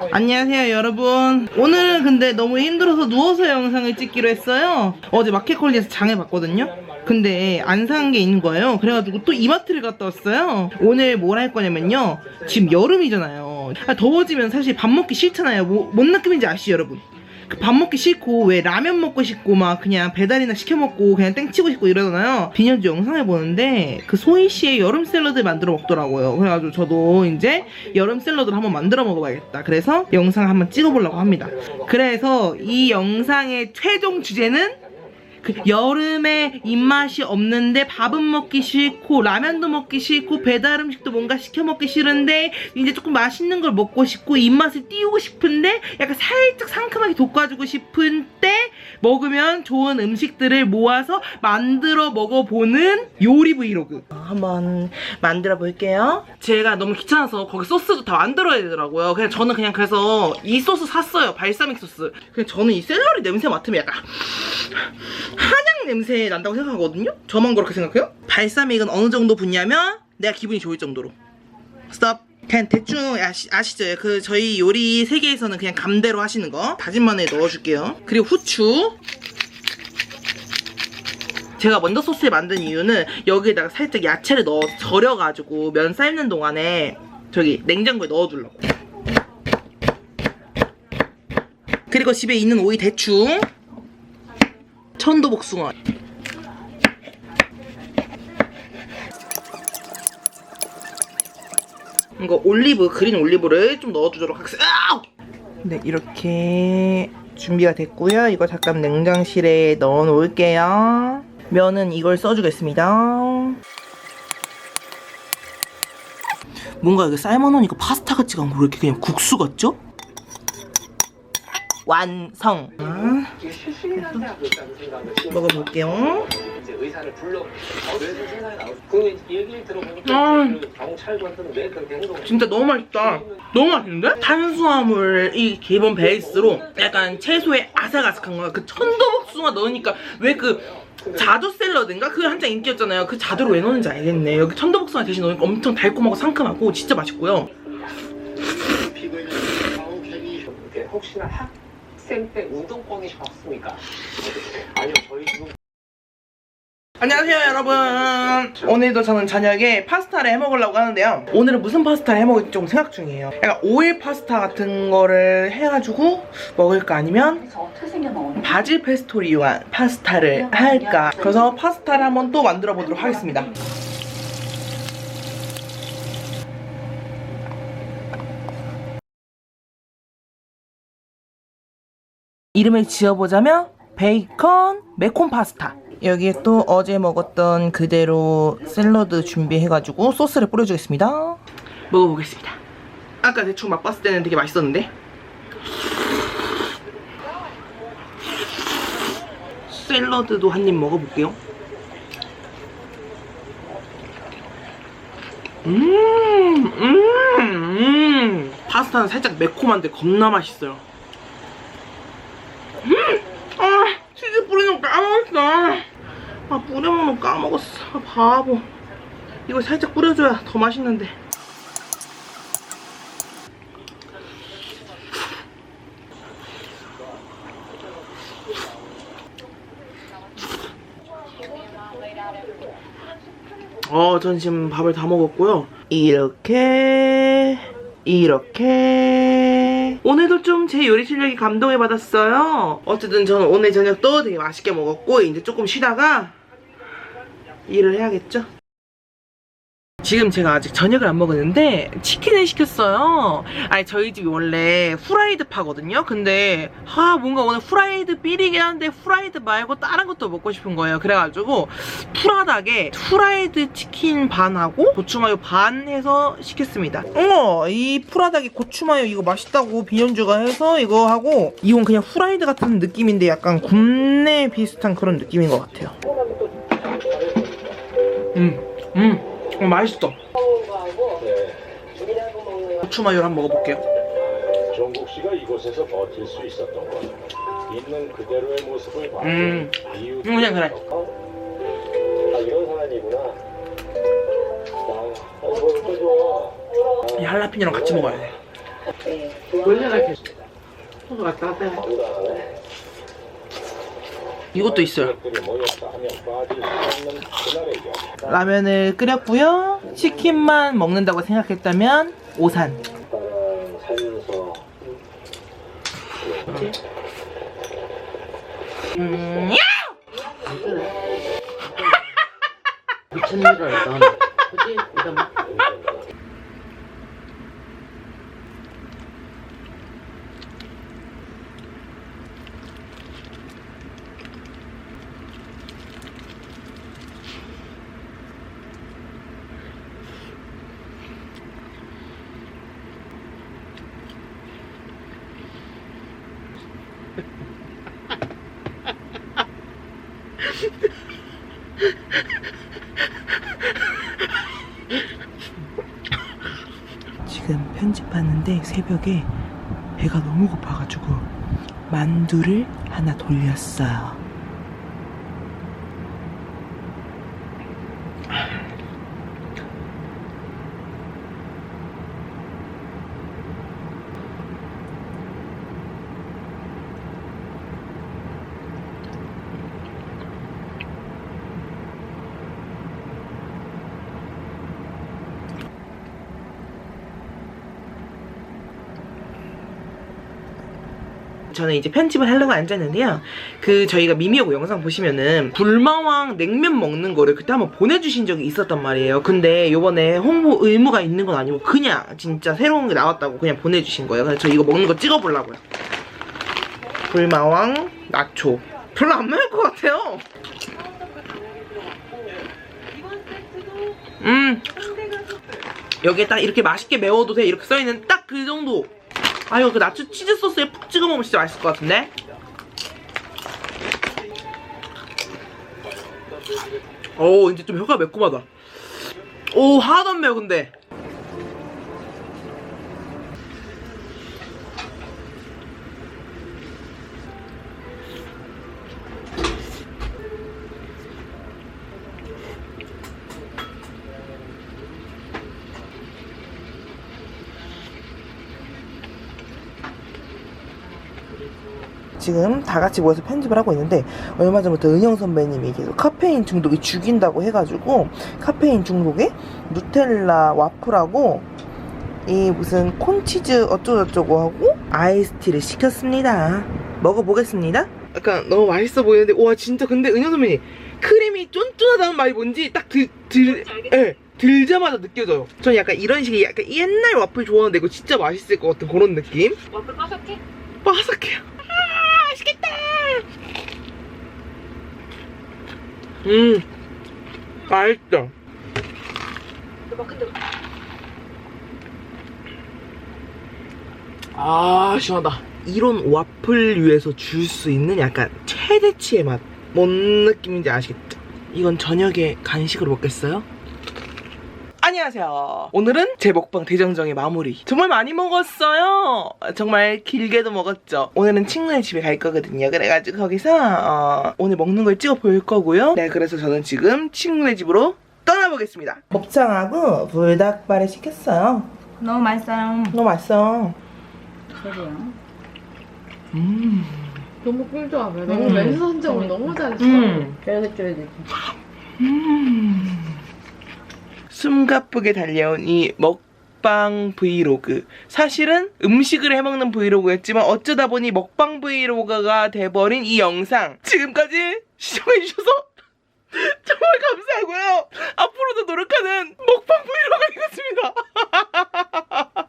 안녕하세요 여러분. 오늘은 근데 너무 힘들어서 누워서 영상을 찍기로 했어요. 어제 마켓컬리에서 장을 봤거든요. 근데 안 산 게 있는 거예요. 그래가지고 또 이마트를 갔다 왔어요. 오늘 뭘 할 거냐면요. 지금 여름이잖아요. 아, 더워지면 사실 밥 먹기 싫잖아요. 뭐, 뭔 느낌인지 아시죠 여러분? 그 밥 먹기 싫고 왜 라면 먹고 싶고 막 그냥 배달이나 시켜 먹고 그냥 땡치고 싶고 이러잖아요. 비년주 영상을 보는데 그 소희 씨의 여름 샐러드 만들어 먹더라고요. 그래가지고 저도 이제 여름 샐러드를 한번 만들어 먹어봐야겠다. 그래서 영상 한번 찍어보려고 합니다. 그래서 이 영상의 최종 주제는 그 여름에 입맛이 없는데 밥은 먹기 싫고 라면도 먹기 싫고 배달 음식도 뭔가 시켜 먹기 싫은데 이제 조금 맛있는 걸 먹고 싶고 입맛을 띄우고 싶은데 약간 살짝 상큼하게 돋궈주고 싶은 때 먹으면 좋은 음식들을 모아서 만들어 먹어보는 요리 브이로그. 한번 만들어 볼게요. 제가 너무 귀찮아서 거기 소스도 다 만들어야 되더라고요. 그냥 저는 그냥 그래서 이 소스 샀어요. 발사믹 소스. 그냥 저는 이 샐러리 냄새 맡으면 약간 한약 냄새 난다고 생각하거든요? 저만 그렇게 생각해요? 발사믹은 어느 정도 붓냐면 내가 기분이 좋을 정도로. 스톱 그냥 대충 아시, 아시죠? 그 저희 요리 세계에서는 그냥 감대로 하시는 거. 다진 마늘 넣어줄게요. 그리고 후추. 제가 먼저 소스를 만든 이유는 여기에다가 살짝 야채를 넣어 절여가지고 면 삶는 동안에 저기 냉장고에 넣어두려고. 그리고 집에 있는 오이 대충 천도 복숭아. 이거 올리브 그린 올리브를 좀 넣어주도록 하겠습니다! 네 이렇게 준비가 됐고요. 이거 잠깐 냉장실에 넣어 놓을게요. 면은 이걸 써주겠습니다. 뭔가 여기 삶아놓으니까 파스타 같지가 않고 왜 이렇게 그냥 국수 같죠? 완성 먹어볼게요 이제 의사를 불러 뇌에서 생각이 나오고 그 얘기를 들어보니까 음. 그 경찰관들은 왜 그렇게 행동을 진짜 너무 맛있다. 너무 맛있는데? 탄수화물 이 기본 베이스로 약간 채소의 아삭아삭한 거야. 그 천도복숭아 넣으니까 왜그 자두 샐러드인가? 그게 한창 인기였잖아요. 그 자두를 왜 넣는지 알겠네. 여기 천도복숭아 대신 넣으니까 엄청 달콤하고 상큼하고 진짜 맛있고요. 혹시나 학 생 때 운동권이 없습니까? 아니요 저희 지금 안녕하세요 여러분. 오늘도 저는 저녁에 파스타를 해먹으려고 하는데요. 오늘은 무슨 파스타를 해먹을지 좀 생각 중이에요. 약간 오일 파스타 같은 거를 해가지고 먹을까 아니면 바질 이용한 파스타를 할까? 그래서 파스타를 한번 또 만들어 보도록 하겠습니다 이름을 지어보자면 베이컨 매콤 파스타. 여기에 또 어제 먹었던 그대로 샐러드 준비해가지고 소스를 뿌려주겠습니다. 먹어보겠습니다. 아까 대충 맛봤을 때는 되게 맛있었는데. 샐러드도 한 입 먹어볼게요. 음, 음, 음. 파스타는 살짝 매콤한데 겁나 맛있어요 아, 치즈 뿌리는 거 까먹었어. 아, 뿌려먹는 거 까먹었어. 아, 바보. 이거 살짝 뿌려줘야 더 맛있는데. 어, 전 지금 밥을 다 먹었고요. 이렇게, 이렇게. 오늘도 좀 제 요리 실력이 감동을 받았어요. 어쨌든 저는 오늘 저녁도 되게 맛있게 먹었고, 이제 조금 쉬다가 일을 해야겠죠? 지금 제가 아직 저녁을 안 먹었는데 치킨을 시켰어요. 아니 저희 집이 원래 후라이드 파거든요. 근데 아 뭔가 오늘 후라이드 삘이긴 한데 후라이드 말고 다른 것도 먹고 싶은 거예요. 그래가지고 푸라닭에 후라이드 치킨 반하고 고추마요 반 해서 시켰습니다. 어머 이 푸라닭이 고추마요 이거 맛있다고 비현주가 해서 이거 하고 이건 그냥 후라이드 같은 느낌인데 약간 굽네 비슷한 그런 느낌인 것 같아요. 음, 음, 어, 맛있어. 고추 마요를 한번 먹어볼게요. 정국 씨가 이곳에서 버틸 수 있었던 건 있는 그대로의 모습을 봐준 음. 이유. 그냥 그래. 아 이런 사람이구나. 아, 어, 이거 또 좋아. 이 할라피뇨랑 같이 먹어야 돼. 원래 이렇게 갔다 해. 이것도 있어요. 그날의 영. 라면을 끓였고요. 치킨만 먹는다고 생각했다면 오산. 음, 미친 줄 알다. 그치? 이러면 지금 편집하는데 새벽에 배가 너무 고파가지고 만두를 하나 돌렸어요. 저는 이제 편집을 하려고 앉았는데요. 그 저희가 미미하고 영상 보시면은 불마왕 냉면 먹는 거를 그때 한번 보내주신 적이 있었단 말이에요. 근데 요번에 홍보 의무가 있는 건 아니고 그냥 진짜 새로운 게 나왔다고 그냥 보내주신 거예요. 그래서 저 이거 먹는 거 찍어보려고요. 불마왕 나초. 별로 안 매울 것 같아요. 음. 여기에 딱 이렇게 맛있게 매워도 돼 이렇게 써있는 딱 그 정도 아 이거 그 나초 치즈 소스에 푹 찍어 먹으면 진짜 맛있을 것 같은데? 오 이제 좀 혀가 매콤하다. 오 하나도 안 매워 근데 지금 다 같이 모여서 편집을 하고 있는데 얼마 전부터 은영 선배님이 계속 카페인 중독이 죽인다고 해가지고 카페인 중독에 누텔라 와플하고 이 무슨 콘치즈 어쩌고저쩌고 하고 아이스티를 시켰습니다. 먹어보겠습니다. 약간 너무 맛있어 보이는데 와 진짜 근데 은영 선배님 크림이 쫀쫀하다는 말이 뭔지 딱 들, 들, 예, 들자마자 느껴져요. 전 약간 이런 식의 약간 옛날 와플 좋아하는데 이거 진짜 맛있을 것 같은 그런 느낌. 와플 바삭해? 바삭해요. 아, 맛있겠다. 음, 맛있다. 아, 시원하다. 이런 와플류에서 줄 수 있는 약간 최대치의 맛. 뭔 느낌인지 아시겠죠? 이건 저녁에 간식으로 먹겠어요? 안녕하세요. 오늘은 제 먹방 대정정의 마무리. 정말 많이 먹었어요. 정말 길게도 먹었죠. 오늘은 친구네 집에 갈 거거든요. 그래가지고 거기서 어, 오늘 먹는 걸 찍어 볼 거고요. 네, 그래서 저는 지금 친구네 집으로 떠나보겠습니다. 곱창하고 불닭발을 시켰어요. 너무 맛있어요. 너무 맛있어. 저도요. 음. 너무 꿀조합이야. 음. 너무 멘트 선정을 너무 잘했어. 음. 쫄깃쫄깃. 음. 숨가쁘게 달려온 이 먹방 브이로그. 사실은 음식을 해먹는 브이로그였지만 어쩌다 보니 먹방 브이로그가 돼버린 이 영상. 지금까지 시청해주셔서 정말 감사하고요. 앞으로도 노력하는 먹방 브이로그가 되겠습니다.